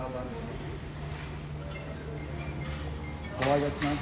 Allah'ın. Kolay gelsin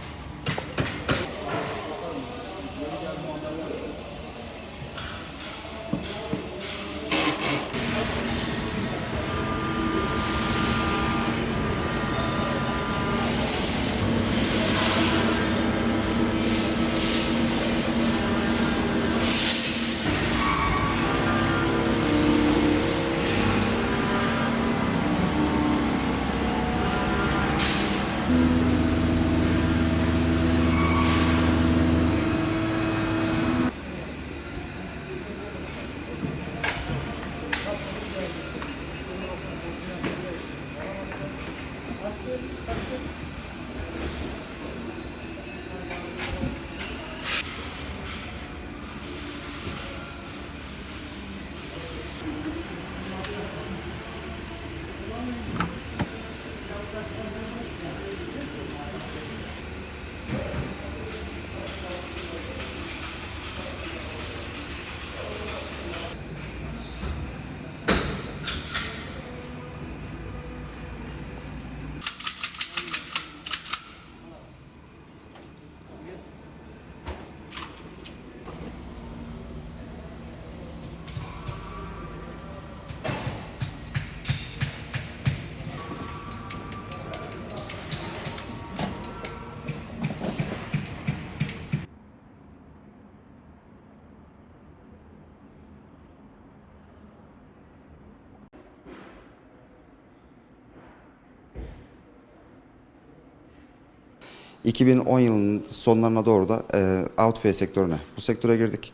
2010 yılının sonlarına doğru da e, outfit sektörüne, bu sektöre girdik.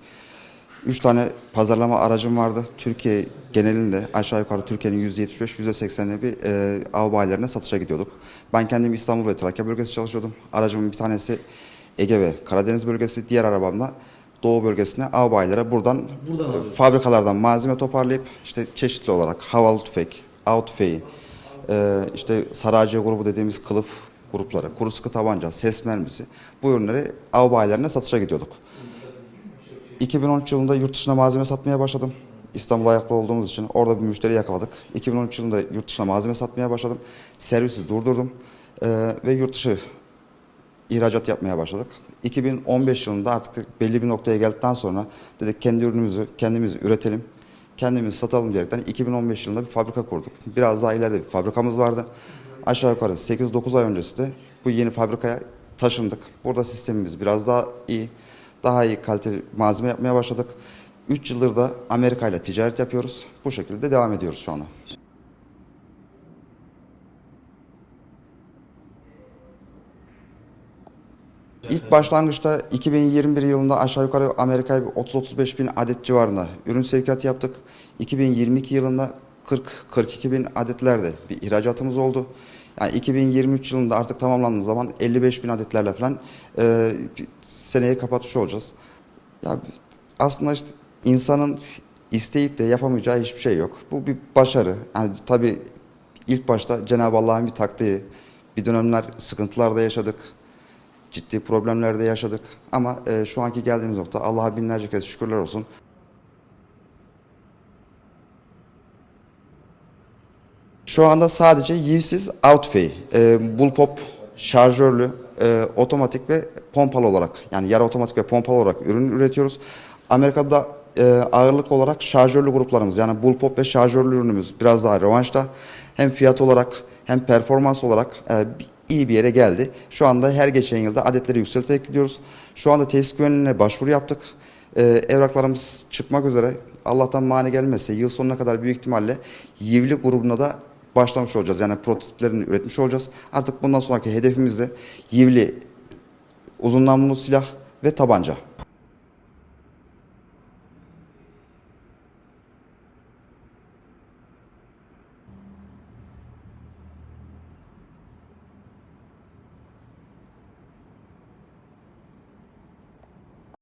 Üç tane pazarlama aracım vardı. Türkiye genelinde aşağı yukarı Türkiye'nin %75, %80'i bir e, av bayilerine satışa gidiyorduk. Ben kendim İstanbul ve Trakya bölgesi çalışıyordum. Aracımın bir tanesi Ege ve Karadeniz bölgesi, diğer arabamla Doğu bölgesine av bayilere buradan e, fabrikalardan malzeme toparlayıp işte çeşitli olarak havalı tüfek, av tüfeği, e, işte Saraciye grubu dediğimiz kılıf grupları, kuru sıkı tabanca, ses mermisi bu ürünleri av bayilerine satışa gidiyorduk. 2013 yılında yurt dışına malzeme satmaya başladım. İstanbul'a ayakta olduğumuz için orada bir müşteri yakaladık. 2013 yılında yurt dışına malzeme satmaya başladım. Servisi durdurdum Ee, ve yurt dışı ihracat yapmaya başladık. 2015 yılında artık belli bir noktaya geldikten sonra dedik kendi ürünümüzü kendimiz üretelim, kendimiz satalım diyerekten 2015 yılında bir fabrika kurduk. Biraz daha ileride bir fabrikamız vardı. Aşağı yukarı 8-9 ay öncesi de bu yeni fabrikaya taşındık. Burada sistemimiz biraz daha iyi, daha iyi kaliteli malzeme yapmaya başladık. 3 yıldır da Amerika ile ticaret yapıyoruz. Bu şekilde devam ediyoruz şu anda. İlk başlangıçta 2021 yılında aşağı yukarı Amerika'ya bir 30-35 bin adet civarında ürün sevkiyatı yaptık. 2022 yılında 40-42 bin adetlerde bir ihracatımız oldu. Yani 2023 yılında artık tamamlandığı zaman 55 bin adetlerle falan e, bir seneyi kapatmış olacağız. Ya aslında işte insanın isteyip de yapamayacağı hiçbir şey yok. Bu bir başarı. Yani tabii ilk başta Cenab-ı Allah'ın bir takdiri. Bir dönemler sıkıntılar da yaşadık ciddi problemler de yaşadık. Ama e, şu anki geldiğimiz nokta Allah'a binlerce kez şükürler olsun. Şu anda sadece yivsiz outfey, e, bullpop, şarjörlü, e, otomatik ve pompalı olarak yani yarı otomatik ve pompalı olarak ürün üretiyoruz. Amerika'da e, ağırlık olarak şarjörlü gruplarımız yani bullpop ve şarjörlü ürünümüz biraz daha revanşta. Hem fiyat olarak hem performans olarak e, iyi bir yere geldi. Şu anda her geçen yılda adetleri yükselterek gidiyoruz. Şu anda tesis güvenliğine başvuru yaptık. Ee, evraklarımız çıkmak üzere. Allah'tan mani gelmezse yıl sonuna kadar büyük ihtimalle Yivli grubuna da başlamış olacağız. Yani prototiplerini üretmiş olacağız. Artık bundan sonraki hedefimiz de yivli uzun namlulu silah ve tabanca.